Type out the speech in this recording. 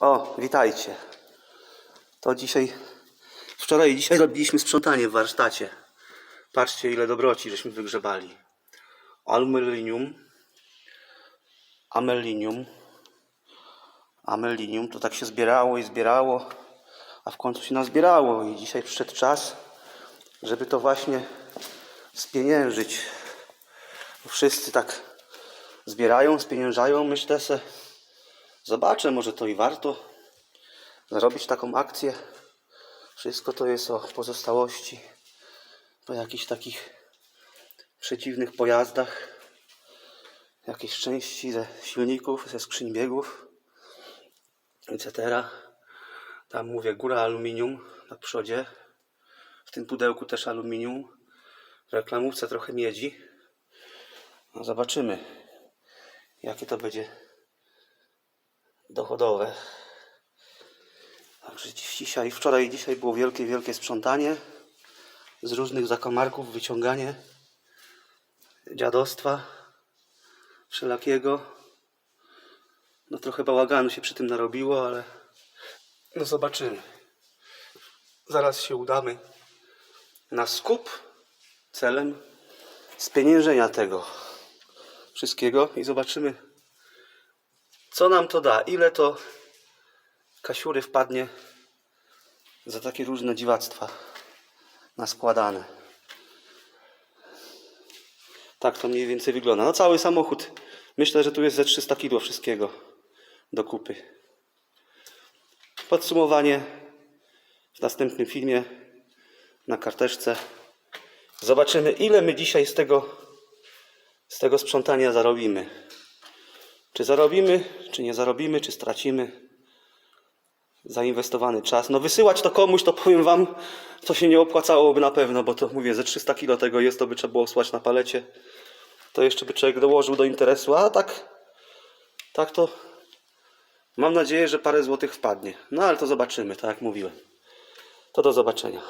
O, witajcie. To dzisiaj, wczoraj i dzisiaj robiliśmy sprzątanie w warsztacie. Patrzcie ile dobroci żeśmy wygrzebali. Aluminium, amelinium, amelinium, to tak się zbierało i zbierało, a w końcu się nazbierało i dzisiaj przyszedł czas, żeby to właśnie spieniężyć. Wszyscy tak zbierają, spieniężają, myślę se, zobaczę, może to i warto zrobić taką akcję. Wszystko to jest o pozostałości po jakichś takich przeciwnych pojazdach, jakieś części ze silników, ze skrzyń biegów, etc. Tam mówię, góra aluminium na przodzie, w tym pudełku też aluminium, w reklamówce trochę miedzi. No zobaczymy, jakie to będzie dochodowe. Także dzisiaj, wczoraj i dzisiaj było wielkie, wielkie sprzątanie z różnych zakamarków, wyciąganie dziadostwa wszelakiego. No trochę bałaganu się przy tym narobiło, ale no zobaczymy. Zaraz się udamy na skup celem spieniężenia tego wszystkiego i zobaczymy co nam to da, ile to kasiury wpadnie za takie różne dziwactwa naskładane. Tak to mniej więcej wygląda. No cały samochód. Myślę, że tu jest ze 300 kg wszystkiego do kupy. Podsumowanie w następnym filmie na karteczce. Zobaczymy ile my dzisiaj z tego z tego sprzątania zarobimy. Czy zarobimy, czy nie zarobimy, czy stracimy zainwestowany czas. No wysyłać to komuś, to powiem wam, to się nie opłacałoby na pewno, bo to mówię, ze 300 kilo tego jest, to by trzeba było słać na palecie. To jeszcze by człowiek dołożył do interesu, a tak, tak to mam nadzieję, że parę złotych wpadnie. No ale to zobaczymy, tak jak mówiłem. To do zobaczenia.